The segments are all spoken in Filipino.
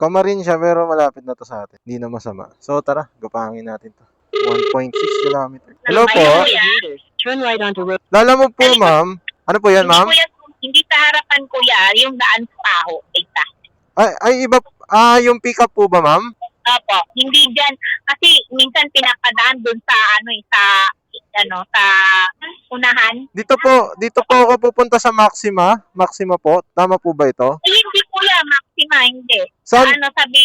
Kamarin siya pero malapit na to sa atin. Hindi na masama. So tara, gapangin natin to. 1.6 kilometer. Hello po. Turn right onto road. Lala mo po, ma'am. Ano po yan, Hindi, ma'am? kuya, hindi sa harapan kuya, yung daan sa. Kita. Ay, ay iba. Ah, yung pick up po ba, ma'am? Opo. Hindi dyan. Kasi minsan pinapadaan dun sa ano eh, sa ano, sa unahan. Dito po, dito po ako pupunta sa Maxima. Maxima po. Tama po ba ito? Hindi kuya, Maxima, hindi. Saan? Ano mo,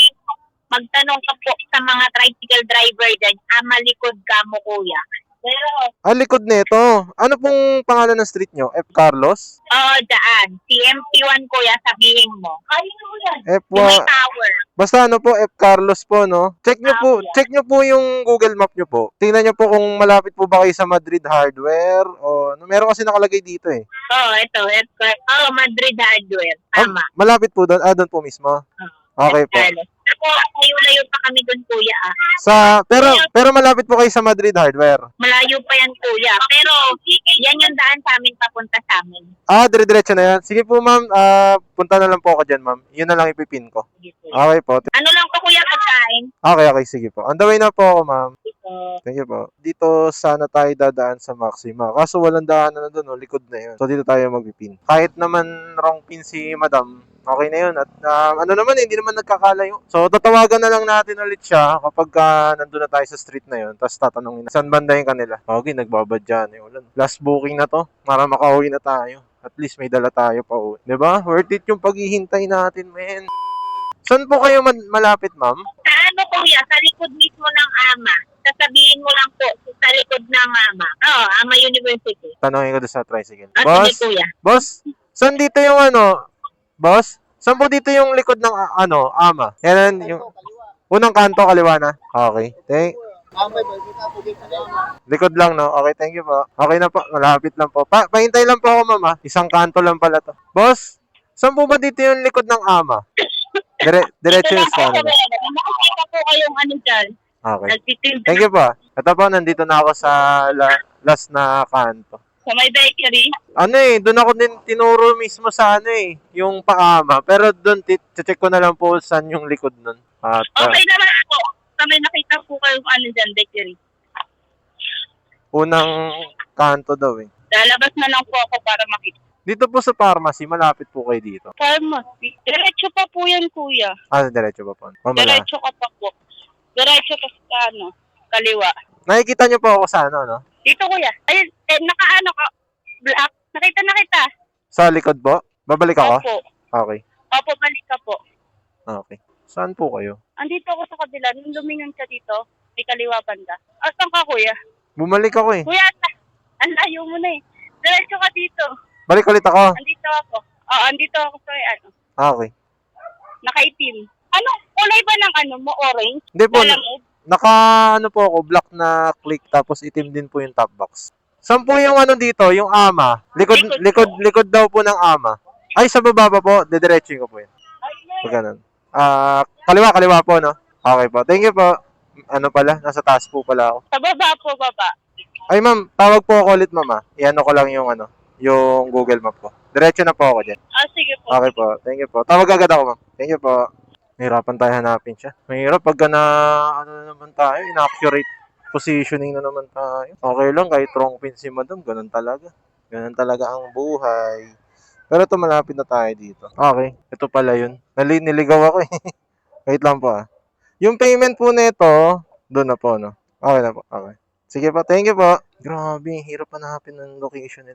magtanong ka po sa mga tricycle driver dyan, ah, malikod ka mo kuya. Pero, Ah, likod nito. Ano pong pangalan ng street nyo? F. Carlos? oo, daan. Si MP1 kuya, sabihin mo. Ay, kuya. F. Yung may Wa- tower. Basta ano po, F. Carlos po, no? Check nyo po, Ah, yeah. check nyo po yung Google Map nyo po. Tingnan nyo po kung malapit po ba kayo sa Madrid Hardware o ano, meron kasi nakalagay dito eh. Oo, ito. ito. Oo, Madrid Hardware. Ah, Tama. malapit po doon. Ah, doon po mismo. Okay po. Carlos. Ako, layo-layo pa kami dun, kuya. Ah. Sa pero pero malapit po kayo sa Madrid Hardware. Malayo pa yan, kuya. Pero, yan yung daan sa amin, papunta sa amin. Ah, dire-diretso na yan. Sige po, ma'am. Ah, punta na lang po ako diyan, ma'am. Yun na lang ipipin ko. Sige, kuya. Okay po. Ano lang pa, kuya, pagkain? Okay, okay. Sige po. On the way na po ako, ma'am. Thank you po. Dito sana tayo dadaan sa Maxima. Kaso walang daanan na doon, oh, likod na yun. So dito tayo magpipin. Kahit naman wrong pin si Madam, okay na yun. At ah, ano naman, hindi naman nagkakalayo. So tatawagan na lang natin ulit siya kapag ka nandun na tayo sa street na yun. Tapos tatanungin na, saan banda yung kanila? Okay, nagbabadya na yun. Last booking na to. Para makauwi na tayo. At least may dala tayo pa uwi. ba? Worth it yung paghihintay natin, men. Saan po kayo man- malapit, ma'am? Sa ano, kuya? Sa likod mismo ng ama. Sasabihin mo lang po, sa likod ng ama. Oo, Ama University. Tanongin ko doon sa tricycle. Ah, Boss, sige, kuya. Boss, saan dito yung ano? Boss, saan po dito yung likod ng ah, ano, ama? Yan yung unang kanto kaliwa na. Okay. Thank Likod lang, no? Okay, thank you po. Okay na po, malapit lang po. Pa pahintay lang po ako, mama. Isang kanto lang pala to. Boss, saan po ba dito yung likod ng ama? Dire diretso yung sa ano. Nakikita po kayong ano dyan. Okay. Nagtitinda Thank you po. Ito po, nandito na ako sa la- last na kanto. Sa may bakery. Ano eh, doon ako din tinuro mismo sa ano eh, yung paama. Pero doon, check ko na lang po saan yung likod nun. At, ah, Okay naman po. Sa may nakita po kayong ano dyan, bakery. unang kanto daw eh. Lalabas na lang po ako para makita. Dito po sa pharmacy, malapit po kayo dito. Pharmacy. Diretso pa po yan, kuya. Ah, diretso pa po. Mamala. Diretso ka pa po. Diretso ka sa ano, kaliwa. Nakikita niyo po ako sa ano, no? Dito, kuya. Ayun, eh, nakaano ka. Black. Nakita na kita. Sa likod po? Babalik ako? Opo. Okay. Opo, balik ka po. Okay. Saan po kayo? Andito ako sa kabila. Nung lumingon ka dito, may kaliwa banda. Asan ka, kuya? Bumalik ako eh. Kuya, ang layo mo na eh. Diretso ka dito. Balik ulit ako. Andito ako. Oo, andito ako sa ano. Ah, Okay. Nakaitim. Ano, kulay ba ng ano mo? Orange? Hindi po, Malamig? naka ano po ako, black na click tapos itim din po yung top box. Saan po yung ano dito, yung ama? Likod, Likod likod, daw po ng ama. Ay, sa baba pa po, didiretsuin ko po yun. Pag ganun. Ah, kaliwa, kaliwa po, no? Okay po. Thank you po. Ano pala, nasa taas po pala ako. Sa baba po, baba. Ay, ma'am, tawag po ako ulit, mama. Iano ko lang yung ano, yung Google Map ko. Diretso na po ako dyan. Ah, sige po. Okay po. Thank you po. Tawag agad ako, ma'am. Thank you po. Mahirapan tayo hanapin siya. Mahirap pagka na, ano na naman tayo, inaccurate positioning na naman tayo. Okay lang, kahit wrong pin si madam, ganun talaga. Ganun talaga ang buhay. Pero ito, malapit na tayo dito. Okay, ito pala yun. Nali niligaw ako eh. Wait lang po ah. Yung payment po nito, doon na po, no? Okay na po. Okay. Sige po, thank you po. Grabe, hirap hanapin ng location nila.